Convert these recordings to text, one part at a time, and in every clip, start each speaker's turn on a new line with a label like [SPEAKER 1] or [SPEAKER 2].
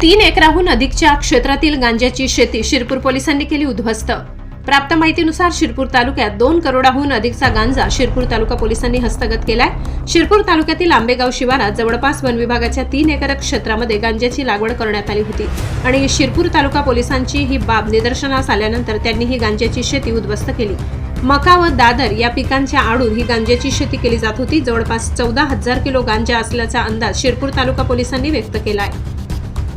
[SPEAKER 1] तीन एकराहून अधिकच्या क्षेत्रातील गांजाची शेती शिरपूर पोलिसांनी केली उद्ध्वस्त. प्राप्त माहितीनुसार शिरपूर तालुक्यात दोन करोडाहून अधिकचा गांजा शिरपूर तालुका पोलिसांनी हस्तगत केलाय. शिरपूर तालुक्यातील आंबेगाव शिवारात जवळपास वन विभागाच्या तीन एकर क्षेत्रामध्ये गांजाची लागवड करण्यात आली होती आणि शिरपूर तालुका पोलिसांची ही बाब निदर्शनास आल्यानंतर त्यांनी ही गांजाची शेती उद्ध्वस्त केली. मका व दादर या पिकांच्या आडून ही गांजाची शेती केली जात होती. जवळपास चौदा हजार किलो गांजा असल्याचा अंदाज शिरपूर तालुका पोलिसांनी व्यक्त केला आहे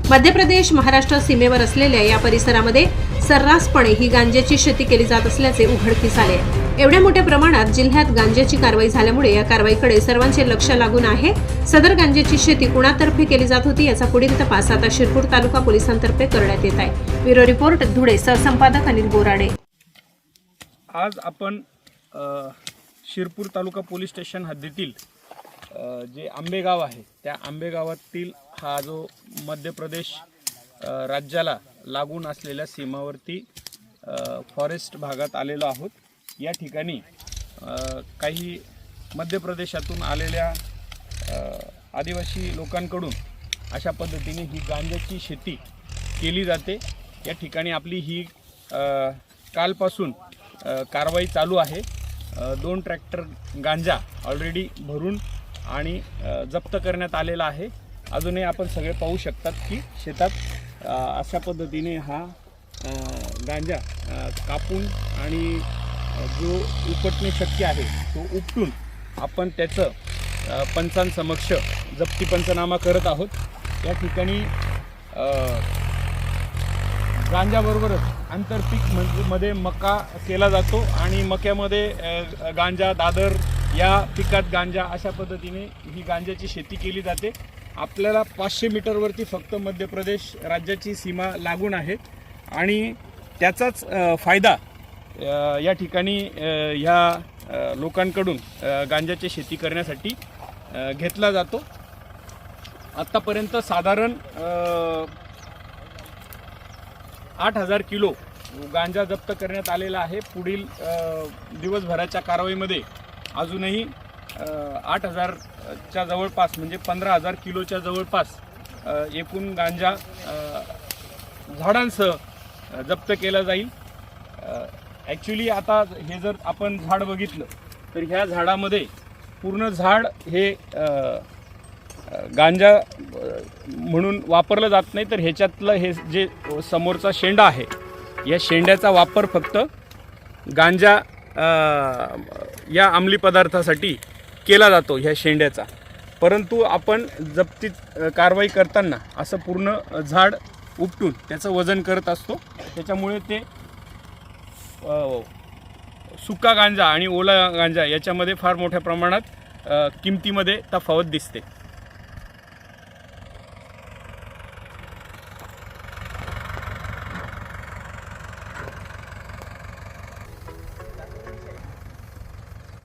[SPEAKER 1] मध्य प्रदेश महाराष्ट्र सीमेवर असलेल्या या परिसरामध्ये सर्रासपणे ही गांज्याची शेती केली जात असल्याचे उघडकीस आले. एवढ्या मोठ्या प्रमाणात जिल्ह्यात गांज्याची कारवाई झाल्यामुळे या कारवाईकडे सर्वांचे लक्ष लागून आहे. सदर गांजेची शेती कुणातर्फे केली जात होती याचा पुढील तपास आता शिरपूर तालुका पोलिसांतर्फे करण्यात येत आहे. ब्युरो रिपोर्ट धुळे सहसंपादक अनिल बोराडे.
[SPEAKER 2] आज आपण शिरपूर तालुका पोलीस स्टेशन हद्दीतील जे आंबेगाव आहे त्या आंबेगावातील हा जो मध्य प्रदेश राज्याला लागून असलेल्या सीमावर्ती फॉरेस्ट भागात आलेलो आहोत. या ठिकाणी काही मध्य प्रदेशातून आलेल्या आदिवासी लोकांकडून अशा पद्धतीने ही गांजाची शेती केली जाते. या ठिकाणी आपली ही कालपासून कारवाई चालू आहे. दोन ट्रॅक्टर गांजा ऑलरेडी भरून आणि जप्त करण्यात आलेला आहे. अजूनही आपण सगळे पाहू शकतात की शेतात अशा पद्धतीने हा गांजा कापून आणि जो उपटणे शक्य आहे तो उपटून आपण त्याचं पंचांसमक्ष जप्ती पंचनामा करत आहोत. या ठिकाणी गांजाबरोबरच आंतरपीक म्हणजे मध्ये मका केला जातो आणि मक्यामध्ये गांजा दादर या पिकात गांजा अशा पद्धतीने ही गांजाची शेती केली जाते. आपल्याला पाचशे मीटरवरती फक्त मध्य प्रदेश राज्याची सीमा लागून आहे. आणि त्याचाच फायदा या ठिकाणी ह्या लोकांकडून गांजाची शेती करण्यासाठी घेतला जातो. आत्तापर्यंत साधारण आठ हजार किलो गांजा जप्त करण्यात आलेला आहे. पुढील दिवसभराच्या कारवाईमध्ये अजूनही आठ हजारच्या जवळपास म्हणजे पंधरा हजार किलोच्या जवळपास एकूण गांजा झाडांसह जप्त केला जाईल. ॲक्च्युली आता हे जर आपण झाड बघितलं तर ह्या झाडामध्ये पूर्ण झाड हे गांजा म्हणून वापरलं जात नाही तर ह्याच्यातलं हे जे समोरचा शेंडा आहे या शेंड्याचा वापर फक्त गांजा या अंमली पदार्थासाठी केला जातो ह्या शेंड्याचा. परंतु आपण जप्तीत कारवाई करताना असं पूर्ण झाड उपटून त्याचं वजन करत असतो. त्याच्यामुळे ते सुका गांजा आणि ओला गांजा याच्यामध्ये फार मोठ्या प्रमाणात किमतीमध्ये तफावत दिसते.